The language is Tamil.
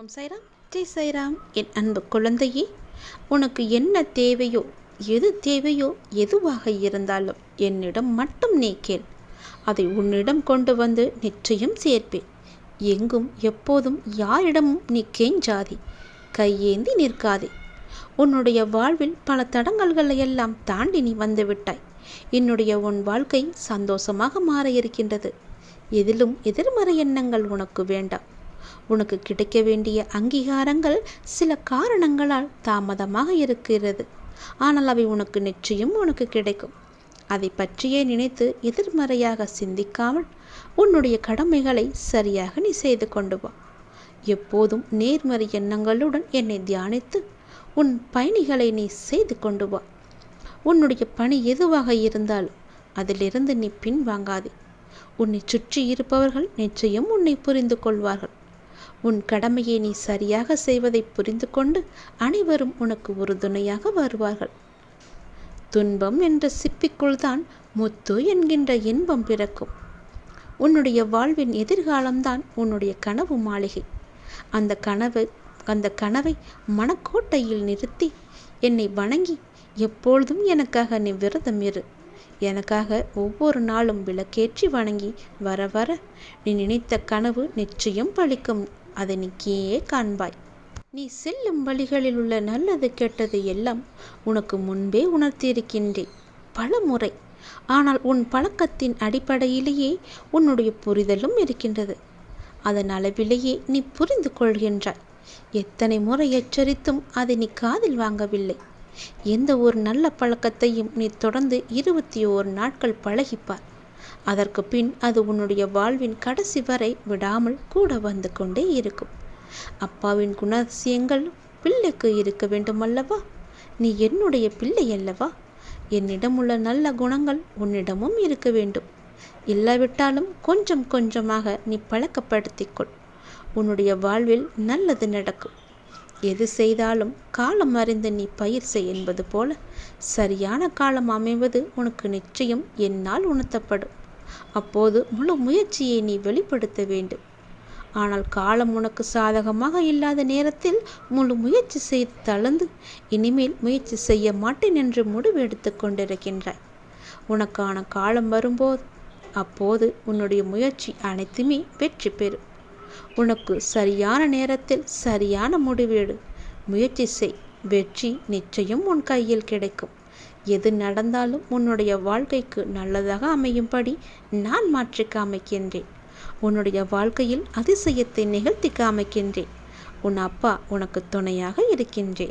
ஓம் சைராம். ஜெய் சைராம். என் அன்பு குழந்தையே உனக்கு என்ன தேவையோ எது தேவையோ எதுவாக இருந்தாலும் என்னிடம் மட்டும் நீ கேள். அதை உன்னிடம் கொண்டு வந்து நிச்சயம் சேர்ப்பேன். எங்கும் எப்போதும் யாரிடமும் நீ ஜாதி கையேந்தி நிற்காதே. உன்னுடைய வாழ்வில் பல தடங்கல்களை எல்லாம் தாண்டி நீ வந்துவிட்டாய் என்னுடைய உன் வாழ்க்கை சந்தோஷமாக மாற இருக்கின்றது. எதிலும் எதிர்மறை எண்ணங்கள் உனக்கு வேண்டாம். உனக்கு கிடைக்க வேண்டிய அங்கீகாரங்கள் சில காரணங்களால் தாமதமாக இருக்கிறது. ஆனால் அவை உனக்கு நிச்சயம் உனக்கு கிடைக்கும். அதை பற்றியே நினைத்து எதிர்மறையாக சிந்திக்காமல் உன்னுடைய கடமைகளை சரியாக நீ செய்து கொண்டு வா. எப்போதும் நேர்மறை எண்ணங்களுடன் என்னை தியானித்து உன் பயணிகளை நீ செய்து கொண்டு வா. உன்னுடைய பணி எதுவாக இருந்தாலும் அதிலிருந்து நீ பின்வாங்காதே. உன்னை சுற்றி இருப்பவர்கள் நிச்சயம் உன்னை புரிந்து கொள்வார்கள். உன் கடமையை நீ சரியாக செய்வதை புரிந்து கொண்டு அனைவரும் உனக்கு உறுதுணையாக வருவார்கள். துன்பம் என்ற சிப்பிக்குள் தான் முத்து என்கின்ற இன்பம் பிறக்கும். உன்னுடைய வாழ்வின் எதிர்காலம்தான் உன்னுடைய கனவு மாளிகை. அந்த கனவு அந்த கனவை மனக்கோட்டையில் நிறுத்தி என்னை வணங்கி எப்பொழுதும் எனக்காக நீ விரதம் இரு. எனக்காக ஒவ்வொரு நாளும் விளக்கேற்றி வணங்கி வர வர நீ நினைத்த கனவு நிச்சயம் பழிக்கும். அதை நீ கீழே காண்பாய். நீ செல்லும் வழிகளில் உள்ள நல்லது கெட்டது எல்லாம் உனக்கு முன்பே உணர்த்தியிருக்கின்றேன். பல முறை ஆனால் உன் பழக்கத்தின் அடிப்படையிலேயே உன்னுடைய புரிதலும் இருக்கின்றது. அதன் அளவிலேயே நீ புரிந்து கொள்கின்றாய் எத்தனை முறை எச்சரித்தும் அதை நீ காதில் வாங்கவில்லை. எந்த ஒரு நல்ல பழக்கத்தையும் நீ தொடர்ந்து இருபத்தி ஓரு நாட்கள் பழகிப்பார். அதற்கு பின் அது உன்னுடைய வாழ்வின் கடைசி வரை விடாமல் கூட வந்து கொண்டே இருக்கும். அப்பாவின் குணாதிசயங்கள் பிள்ளைக்கு இருக்க வேண்டுமல்லவா? நீ என்னுடைய பிள்ளை அல்லவா? என்னிடம் உள்ள நல்ல குணங்கள் உன்னிடமும் இருக்க வேண்டும். இல்லாவிட்டாலும் கொஞ்சம் கொஞ்சமாக நீ பழக்கப்படுத்திக்கொள் உன்னுடைய வாழ்வில் நல்லது நடக்கும். எது செய்தாலும் காலம் அறிந்து நீ பயிர் செய் என்பது போல சரியான காலம் அமைவது உனக்கு நிச்சயம் என்னால் உணர்த்தப்படும். அப்போது முழு முயற்சியை நீ வெளிப்படுத்த வேண்டும். ஆனால் காலம் உனக்கு சாதகமாக இல்லாத நேரத்தில் முழு முயற்சி செய்து தளர்ந்து இனிமேல் முயற்சி செய்ய மாட்டேன் என்று முடிவு எடுத்து கொண்டிருக்கின்றாய். உனக்கான காலம் வரும்போது அப்போது உன்னுடைய முயற்சி அனைத்துமே வெற்றி பெறும். உனக்கு சரியான நேரத்தில் சரியான முடிவெடு. முயற்சி செய். வெற்றி நிச்சயம் உன் கையில் கிடைக்கும். எது நடந்தாலும் உன்னுடைய வாழ்க்கைக்கு நல்லதாக அமையும்படி நான் மாற்றி காமிக்கின்றேன். உன்னுடைய வாழ்க்கையில் அதிசயத்தை நிகழ்த்தி காமிக்கின்றேன். உன் அப்பா உனக்கு துணையாக இருக்கின்றேன்.